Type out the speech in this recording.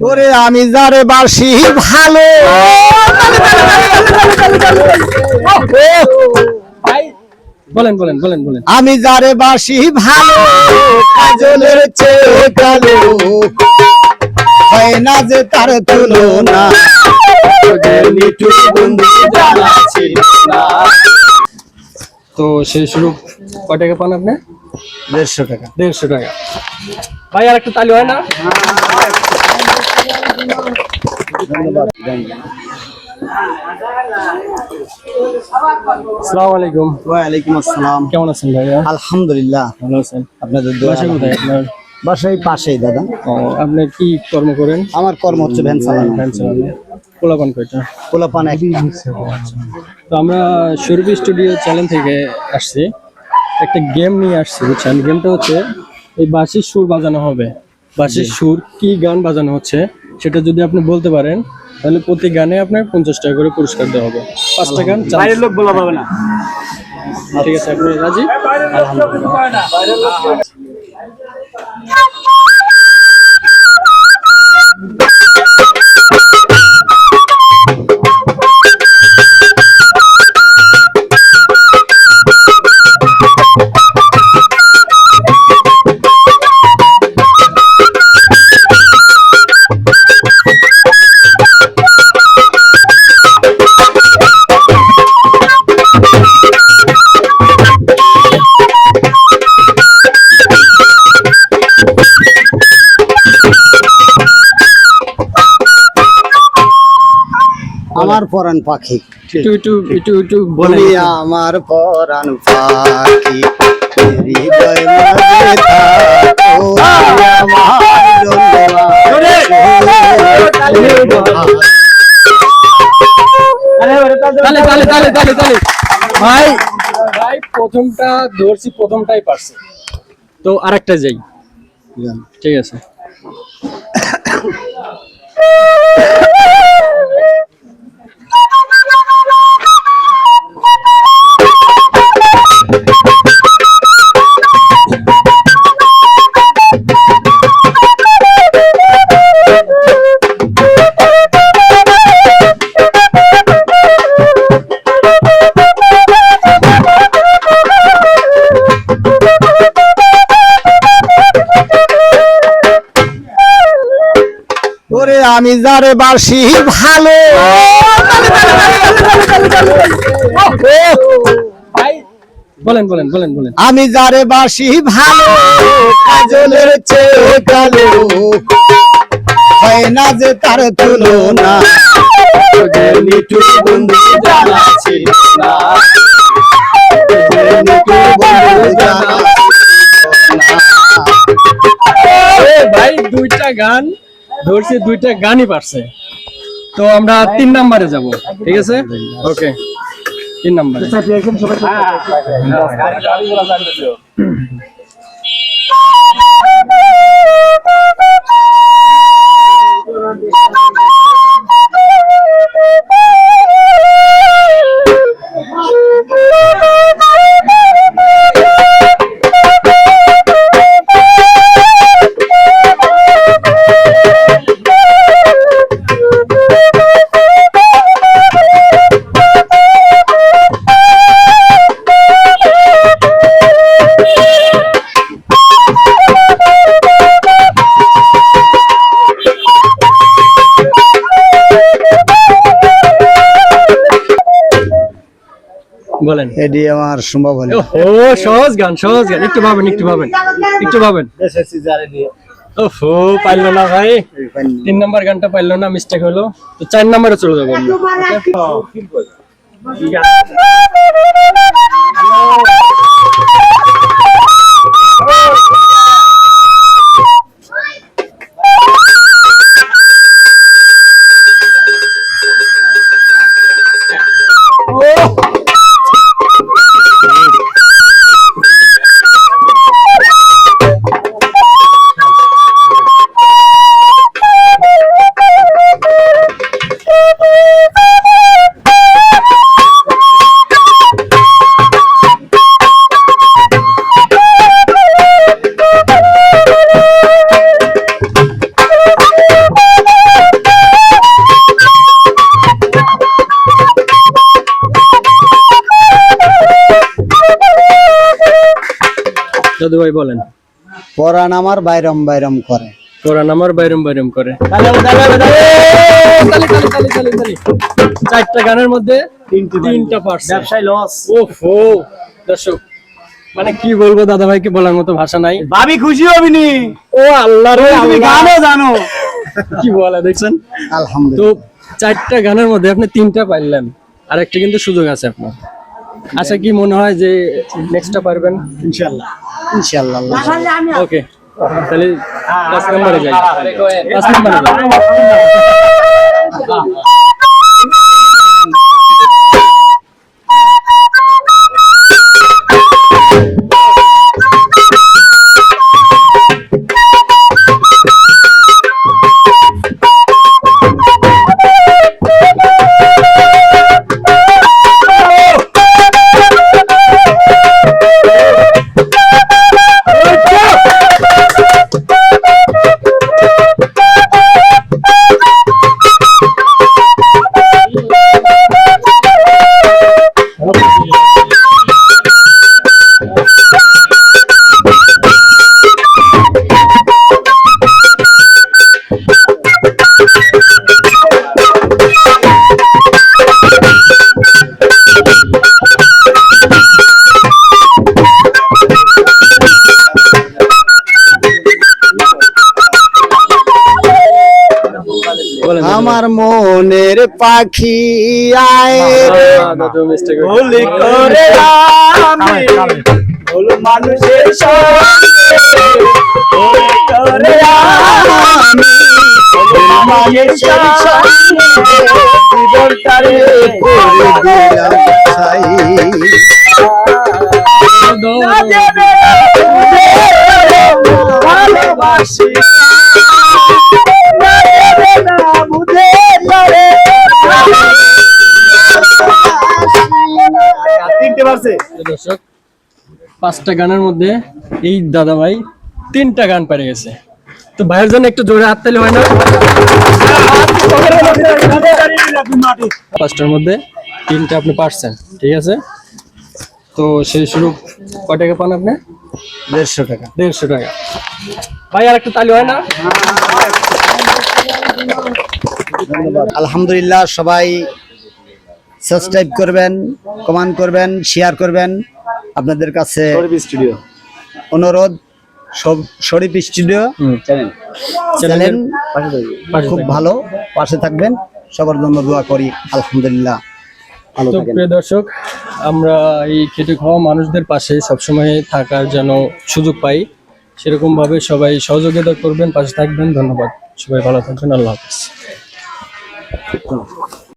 ওরে আমি যারে বাসি ভালো। বলেন বলেন বলেন বলেন। আমি যারে বাসি ভালো কাজলের চেয়ে কালো হয় না যে তার তুলনা। তো সেই শুরু কয় টাকা পান আপনি? দেড়শো টাকা। দেড়শো টাকা। ভাই আর একটু তালি হয় না? আসসালামু আলাইকুম ওয়ালাইকুম আসসালাম। কেমন আছেন ভাইয়া? আলহামদুলিল্লাহ। ভালো আছেন। আপনাদের বাসা কোথায়? আপনার? বাসায় পাশেই দাদা। ও আপনি কি কর্ম করেন? আমার কর্ম হচ্ছে ভ্যান চালানো। ভ্যান চালানো। পোলাপান কয়টা? পোলাপান এক। তো আমরা সুরভি স্টুডিও চ্যানেল থেকে আসছি। একটা গেম নিয়ে আসছি বুঝছেন? গেমটা হচ্ছে এই বাঁশির সুর বাজানো হবে। বাঁশির সুর কি গান বাজানো হচ্ছে? সেটা যদি আপনি বলতে পারেন তাহলে প্রতি গানে আপনাকে পঞ্চাশ টাকা করে পুরস্কার দেওয়া হবে। পাঁচটা গান বাইরের লোক বলা পাবে না। ঠিক আছে আপনি রাজি? আমার পরাণ পাখি। বলি আমার পরাণ পাখি ভাই ভাই প্রথমটা ধরছি প্রথমটাই পারছে। তো আরেকটা যাই। ঠিক আছে। আমি যারে বাসি ভালো। বলেন বলেন বলেন বলেন। আমি যারে বাসি ভালো কাজলের চেয়ে কালো হয় না যে তার তুলনা তোদের বন্ধু জানা ছিল না বন্ধু জানা ভাই দুইটা গান। ধরছি দুইটা গানই পারছে। তো আমরা তিন নাম্বারে যাব ঠিক আছে? ওকে তিন নাম্বারে। বলেন। এটি আমার সম্ভব হলো ও সহজ গান সহজ গান। একটু ভাবেন একটু ভাবেন একটু ভাবেন। ওহো পাইলো না ভাই। তিন নাম্বার গানটা পাইলো না মিস্টেক হলো। তো চার নাম্বারে চলে যাব আমরা দাদু ভাই বলেন। পরাণ আমার বাইরম বাইরম করে। কোরআন আমার বাইরম বাইরম করে। চারটা গানের মধ্যে তিনটা ব্যবসায় লস ওহো দর্শক মানে কি বলব দাদা ভাইকে বলার মতো ভাষা নাই। ভাবি খুশি হবি নি? ও আল্লাহ রে আল্লাহ। গানও জানো। কি বলে দেখছেন? আলহামদুলিল্লাহ। তো চারটা গানের মধ্যে আপনি তিনটা পাইলেন। আর একটা কিন্তু সুযোগ আছে আপনার। আচ্ছা কি মনে হয় যে নেক্সটটা পারবেন? ইনশাআল্লাহ। ইনশাআল্লাহ ওকে তাহলে পাঁচ নম্বরে যাই। পাঁচ নম্বরে যাই। বলেন আমার মনের পাখি আয় রে। ভুল করে আমি ভুল মানুষের সঙ্গে। করে আমি মানুষের সঙ্গে। জীবনটারে করে দিলাম ছাই। দর্শক পাঁচটা গানের মধ্যে এই দাদা ভাই তিনটা গান পেরে গেছে। তো ভাইয়ের জন্য একটু জোরে হাত তালি হয় না? পাঁচটার মধ্যে তিনটা আপনি পারছেন ঠিক আছে? তো সেই শুরু কয় টাকা পান আপনি? দেড়শো টাকা। দেড়শো টাকা। ভাই আর একটা তালি হয় না? আলহামদুলিল্লাহ সবাই সাবস্ক্রাইব করবেন কমেন্ট করবেন শেয়ার করবেন। আপনাদের কাছে স্টুডিও। অনুরোধ সব শরীফ স্টুডিও চ্যানেল খুব ভালো পাশে থাকবেন। সবার জন্য দোয়া করি আলহামদুলিল্লাহ। তো প্রিয় দর্শক আমরা এই খেটে খাওয়া মানুষদের পাশে সবসময় থাকার যেন সুযোগ পাই সেরকম ভাবে সবাই সহযোগিতা করবেন পাশে থাকবেন। ধন্যবাদ। সবাই ভালো থাকবেন। আল্লাহ হাফিজ।